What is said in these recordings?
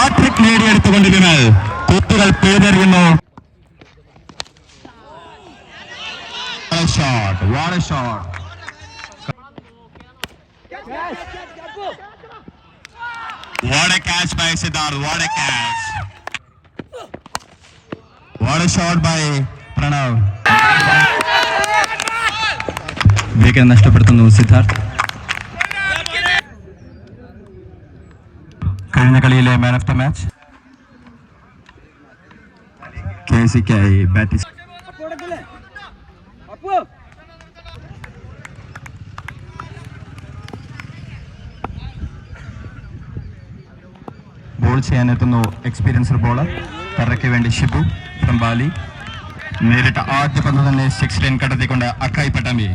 ఆటకి నేడి అత్యொண்டு నిన్న కుత్తుల్ పీడర్యునో shot what a shot what a catch by Siddhartha what a catch what a shot by Pranav వీక నష్టపడుతున్నాడు సిద్ధార్థ കഴിഞ്ഞ കളിയിലെ man of the match K സിക്കായി bat ball ചെയ്യാനെത്തുന്നു എക്സ്പീരിയൻസ്ഡ് ബോളർ തറയ്ക്ക് വേണ്ടി ഷിബു ഫ്രം ബാലി നേരിട്ട് ആദ്യ പന്ത് തന്നെ സിക്സ് ലൈൻ കടത്തിക്കൊണ്ട് അക്കായി പട്ടാമ്പി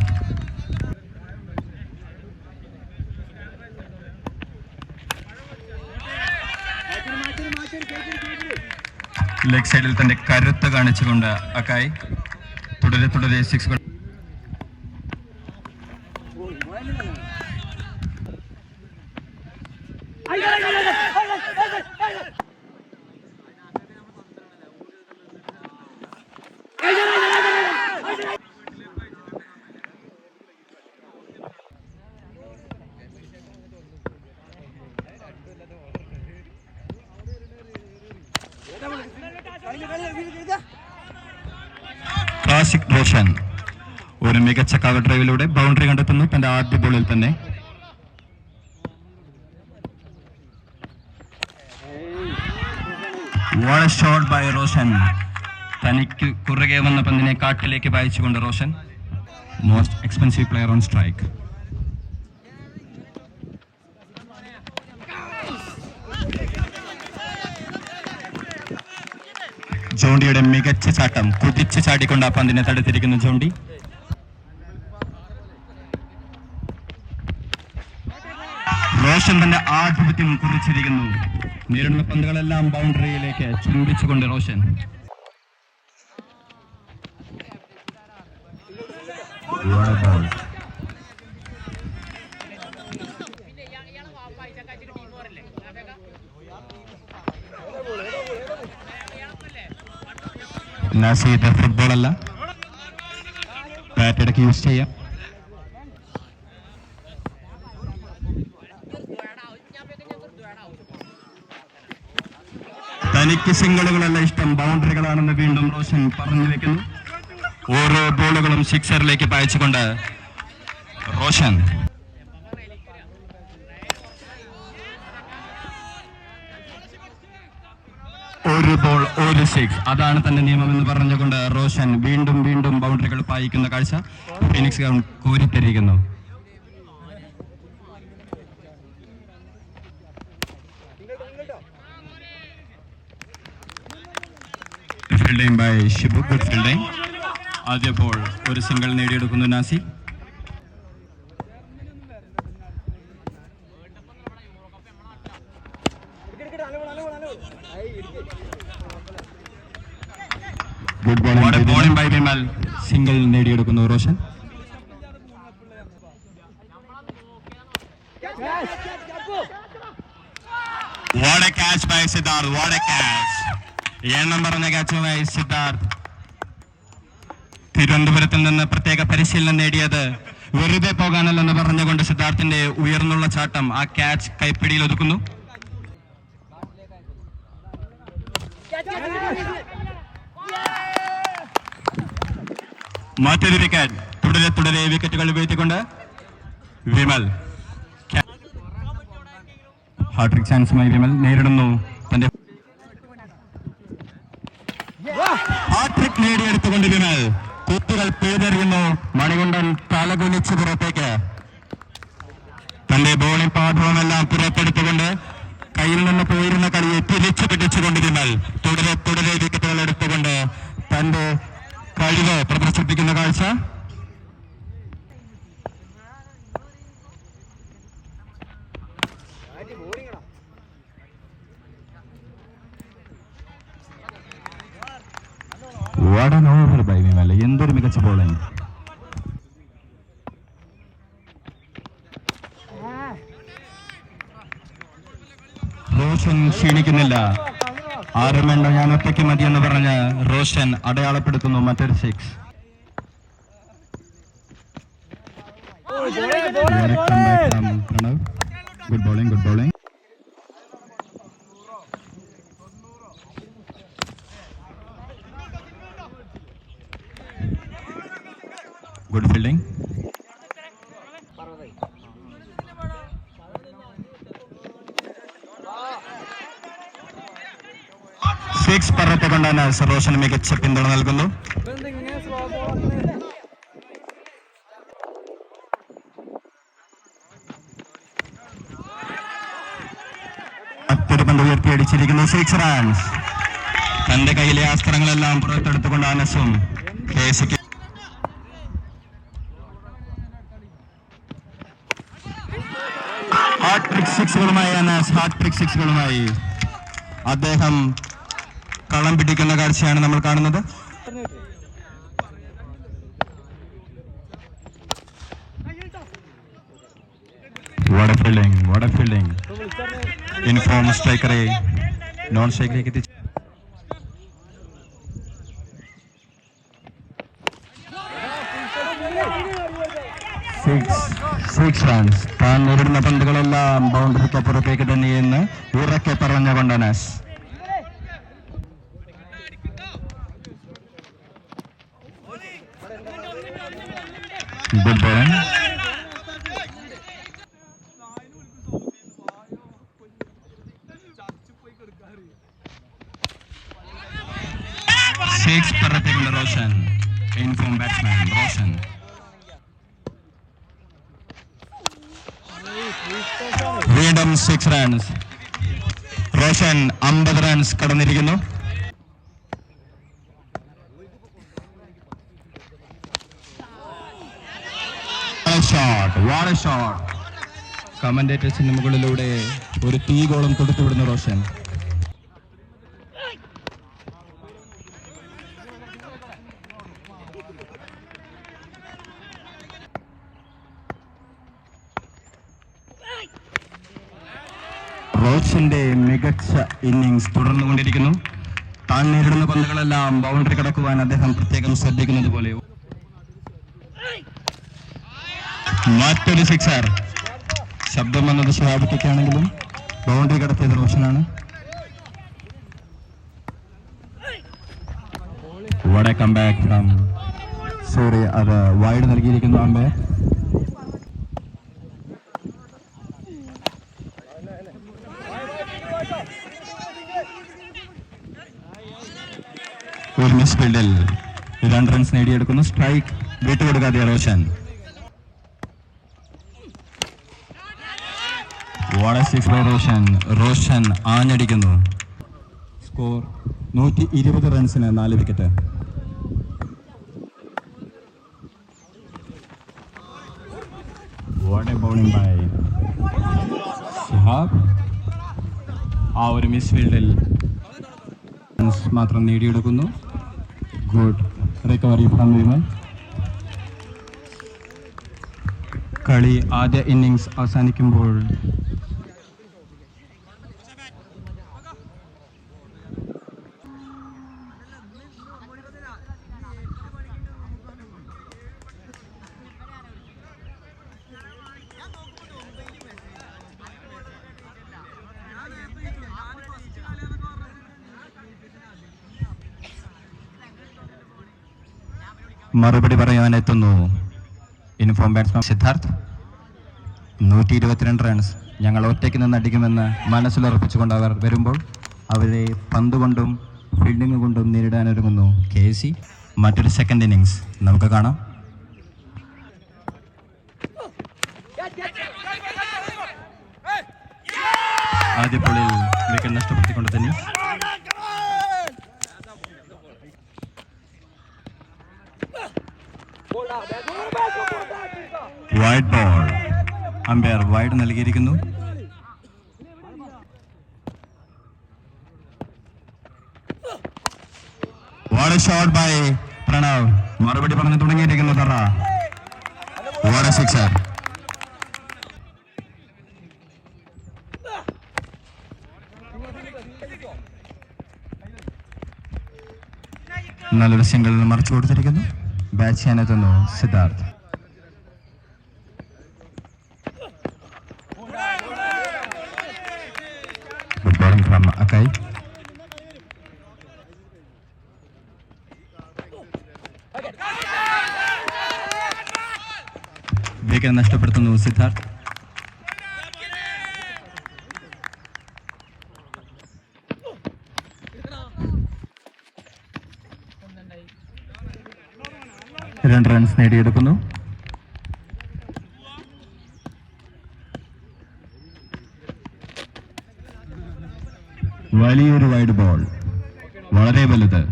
ലെഗ് സൈഡിൽ തന്റെ കരുത്ത് കാണിച്ചുകൊണ്ട് അക്കായി തുടരെ തുടരെ സിക്സ് ക്ലാസിക് റോഷൻ ഒരു മികച്ച കവർ ഡ്രൈവിലൂടെ ബൗണ്ടറി കണ്ടെത്തുന്നു തന്റെ ആദ്യ ബോളിൽ തന്നെ ഷോട്ട് ബൈ റോഷൻ തനിക്ക് കുറുകെ വന്ന പന്തിനെ കാട്ടിലേക്ക് വായിച്ചുകൊണ്ട് Roshan most expensive player on strike ജോണ്ടിയുടെ മികച്ച ചാട്ടം കുതിച്ചു ചാടിക്കൊണ്ട് ആ പന്തിനെ തടുത്തിരിക്കുന്നു ജോണ്ടി റോഷൻ തന്റെ ആധിപത്യം കുറിച്ചിരിക്കുന്നു നേരിടുന്ന പന്തുകളെല്ലാം ബൗണ്ടറിയിലേക്ക് ചുംബിച്ചുകൊണ്ട് റോഷൻ നാസി ഫുട്ബോൾ അല്ല ബാറ്റ് ഇടയ്ക്ക് യൂസ് ചെയ്യാം തനിക്ക് സിംഗിളുകളല്ല ഇഷ്ടം ബൗണ്ടറികളാണെന്ന് വീണ്ടും റോഷൻ പറഞ്ഞു വെക്കുന്നു ഓരോ ബോളുകളും സിക്സറിലേക്ക് പായിച്ചുകൊണ്ട് റോഷൻ ഒരു ബോൾ ഒരു സിക്സ് അതാണ് തന്റെ നിയമം എന്ന് പറഞ്ഞുകൊണ്ട് റോഷൻ വീണ്ടും വീണ്ടും ബൗണ്ടറികൾ പായിക്കുന്ന കാഴ്ച Phoenix ground കോരിത്തരിക്കുന്നു fielding by Shibu good fielding ആദ്യ ബോൾ ഒരു സിംഗിൾ നേടിയെടുക്കുന്നു Nazi good bowling by Bimal single നേടിയെടുക്കുന്നു Roshan What a catch by Siddharth. What a catch. എണ്ണം പറഞ്ഞ ക്യാച്ചുമായി സിദ്ധാർത്ഥ് തിരുവനന്തപുരത്തിൽ നിന്ന് പ്രത്യേക പരിശീലനം നേടിയത് വെറുതെ പോകാനല്ലെന്ന് പറഞ്ഞുകൊണ്ട് സിദ്ധാർത്ഥിന്റെ ഉയർന്നുള്ള ചാട്ടം ആ ക്യാച്ച് കൈപ്പിടിയിൽ ഒതുക്കുന്നു മറ്റൊരു വിക്കറ്റ് തുടരെ തുടരെ വിക്കറ്റുകൾ വീഴ്ത്തിക്കൊണ്ട് വിമൽ ഹാട്രിക് ചാൻസുമായി വിമൽ നേരിടുന്നു എന്നിരുന്നാൽ തുടരെ തുടരെ വിക്കറ്റുകൾ എടുത്തുകൊണ്ട് തന്റെ കഴിവ് പ്രദർശിപ്പിക്കുന്ന കാഴ്ച എന്തൊരു മികച്ച ബോളിംഗ് റോഷൻ ക്ഷീണിക്കുന്നില്ല വേണ്ട ഞാൻ ഒറ്റയ്ക്ക് എന്ന് പറഞ്ഞ് റോഷൻ അടയാളപ്പെടുത്തുന്നു മറ്റൊരു six good bowling good bowling Rahman സറോഷന് മികച്ച പിന്തുണ നൽകുന്നു മറ്റൊരു പന്ത് ഉയർത്തിയടിച്ചിരിക്കുന്നു സിക്സ് റൺസ് തന്റെ കയ്യിലെ ആസ്ത്രങ്ങളെല്ലാം പുറത്തെടുത്തുകൊണ്ട് അനസും കേസിക്ക് ഹാർട്ട് ട്രിക് സിക്സുകളുമായി അനസ് ഹാട്രിക് ട്രിക് സിക്സുകളുമായി അദ്ദേഹം കളം പിടിക്കുന്ന കാഴ്ചയാണ് നമ്മൾ കാണുന്നത് what a fielding what a fielding in form സ്ട്രൈക്കറെ non സ്ട്രൈക്കിലേക്ക് എത്തിച്ചു സിക്സ് റൺസ് താൻ നേരിടുന്ന പന്തുകളെല്ലാം ബൗണ്ടറിക്കപ്പുറത്തേക്ക് തന്നെയെന്ന് ഉറക്കെ പറഞ്ഞ കൊണ്ടനാസ് Good ball. Six പറത്തേക്കുള്ള Roshan in form batsman Roshan വീണ്ടും സിക്സ് റൺസ് റോഷൻ അമ്പത് റൺസ് കടന്നിരിക്കുന്നു ഷോട്ട് വാട്ട് ഷോട്ട് കമന്റേറ്റേഴ്സിന് മുകളിലൂടെ ഒരു തീ ഗോളം കൊടുത്തുവിടുന്നു റോഷൻ റോഷന്റെ മികച്ച ഇന്നിങ്സ് തുടർന്നുകൊണ്ടിരിക്കുന്നു താൻ നേരിടുന്ന പന്തുകളെല്ലാം ബൗണ്ടറി കടക്കുവാൻ അദ്ദേഹം പ്രത്യേകം ശ്രദ്ധിക്കുന്നത് പോലെയോ മറ്റൊരു സിക്സർ ശബ്ദം വന്നത് ശിവാബിക്കാണെങ്കിലും ബൗണ്ടറി കടത്തിയത് റോഷനാണ് ഫ്രം സോറി അത് വൈഡ് നൽകിയിരിക്കുന്നു അമ്പയർ ഒരു മിസ് ഫീൽഡിൽ രണ്ട് റൺസ് നേടിയെടുക്കുന്നു strike വിട്ടുകൊടുക്കാതെ Roshan what six by Roshan Roshan ആഞ്ഞടിക്കുന്നു score നൂറ്റി ഇരുപത് റൺസിന് നാല് wicket what bowling by Shihab ആ ഒരു മിസ്ഫീൽഡിൽ റൺസ് മാത്രം നേടിയെടുക്കുന്നു ഗുഡ് റിക്കവറി ഫ്രം വിമൻ കളി ആദ്യ ഇന്നിങ്സ് അവസാനിക്കുമ്പോൾ മറുപടി എത്തുന്നു ഇൻഫോം ബാറ്റ്സ്മാൻ സിദ്ധാർത്ഥ് നൂറ്റി ഇരുപത്തിരണ്ട് റൺസ് ഞങ്ങൾ ഒറ്റയ്ക്ക് നിന്ന് അടിക്കുമെന്ന് മനസ്സിലുറപ്പിച്ചുകൊണ്ട് അവർ വരുമ്പോൾ അവരെ പന്ത് കൊണ്ടും ഫീൽഡിംഗ് കൊണ്ടും നേരിടാനൊരുങ്ങുന്നു കെ സി മറ്റൊരു സെക്കൻഡ് ഇന്നിങ്സ് നമുക്ക് കാണാം ആദ്യ ബോളിൽ വിക്കറ്റ് നഷ്ടപ്പെടുത്തിക്കൊണ്ട് തന്നെ വൈഡ് ബോൾ അമ്പയർ വൈഡ് നൽകിയിരിക്കുന്നു ഷോട്ട് ബൈ പ്രണവ് മറുപടി പറഞ്ഞു തുടങ്ങിയിരിക്കുന്നു തറ വാട് സിക്സർ നല്ലൊരു സിംഗിളിൽ മറിച്ചു കൊടുത്തിരിക്കുന്നു ബാറ്റ് ചെയ്യാനെത്തുന്നു സിദ്ധാർത്ഥ് from Akai. వేగం నష్టపడుతుంది సిద్ధార్థ్ രണ്ട് റൺസ് നേടിയെടുക്കുന്നു വലിയൊരു വൈഡ് ബോൾ വളരെ വലുത്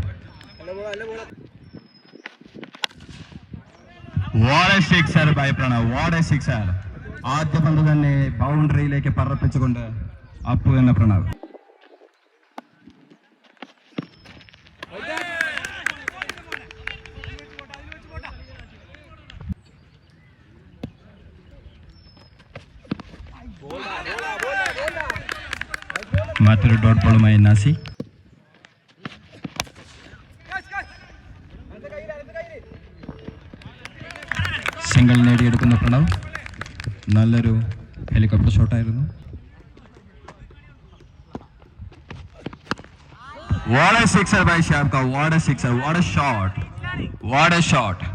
what a sixer by Pranav what a sixer ആദ്യ പന്ത് തന്നെ ബൗണ്ടറിയിലേക്ക് പറപ്പിച്ചുകൊണ്ട് അപ്പു എന്ന പ്രണവ് ബോൾ มาทรูดอทปลุมัยนาซี સંગલ લેડી એડુકના પ્રણવ નല്ലરો હેલિકોપ્ટર શોટ આયિરુ વાલે 6ર બાય શાર્પ કા વોટર 6ર what a shot what a shot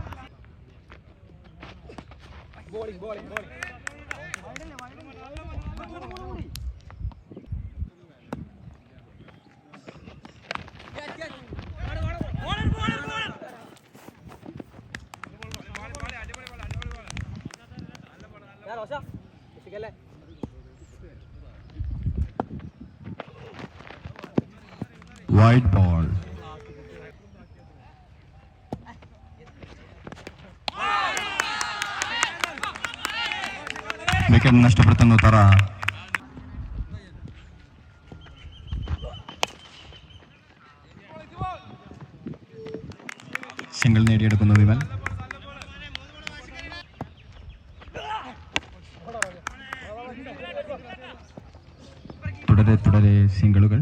wide ball wicket നഷ്ടപ്പെടുത്തുന്നു തറ സിംഗിൾ നേടിയെടുക്കുന്നു വിമൽ തുടരെ തുടരെ സിംഗിളുകൾ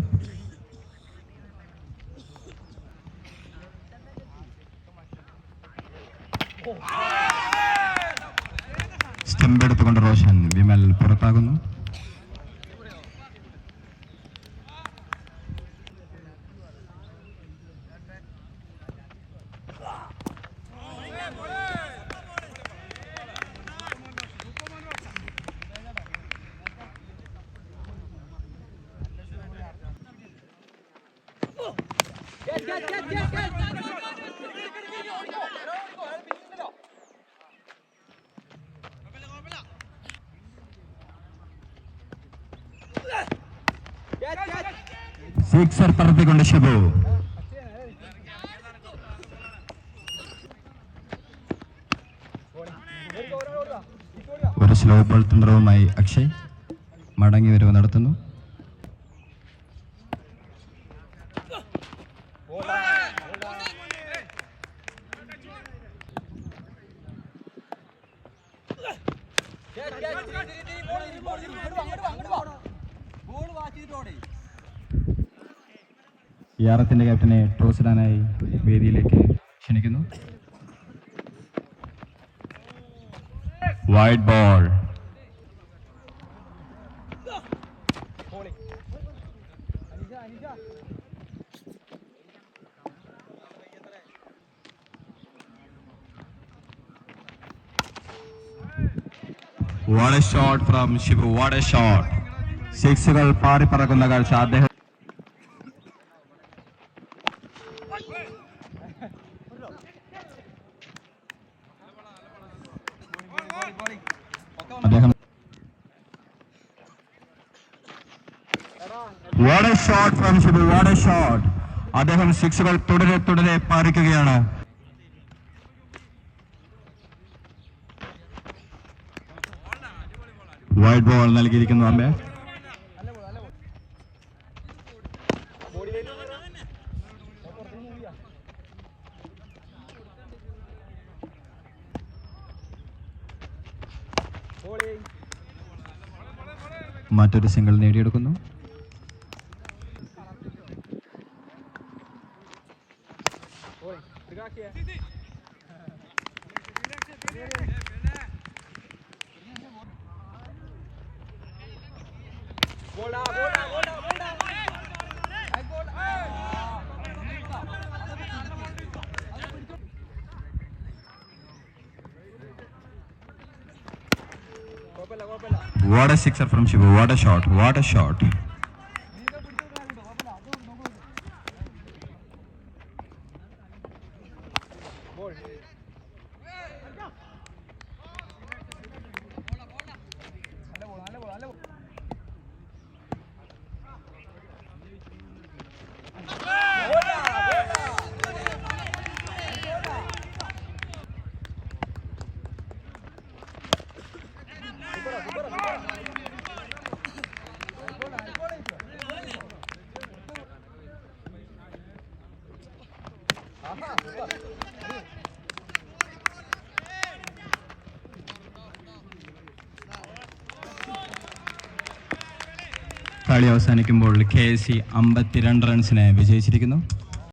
സിക്സർ പറത്തിക്കൊണ്ട് ഷിബു ഒരു സ്ലോ ബോൾ തന്ത്രവുമായി അക്ഷയ് മടങ്ങി വരവ് നടത്തുന്നു യാറത്തിൻ്റെ ക്യാപ്റ്റനെ ട്രോസിടാനായി വേദിയിലേക്ക് ക്ഷണിക്കുന്നു wide ball What shot from from what a shot shot. സിക്സുകൾ പാറിപ്പറക്കുന്ന കാഴ്ച അദ്ദേഹം shot from Subu what a shot അദ്ദേഹം സിക്സുകൾ തുടരെ തുടരെ പാറിക്കുകയാണ് വൈഡ് ബോൾ നൽകിയിരിക്കുന്നു അമ്മ മറ്റൊരു സിംഗിൾ നേടിയെടുക്കുന്നു What a sixer from Shibu. What a shot. What a shot. കളി അവസാനിക്കുമ്പോൾ കെ സി അമ്പത്തിരണ്ട് റൺസിനെ വിജയിച്ചിരിക്കുന്നു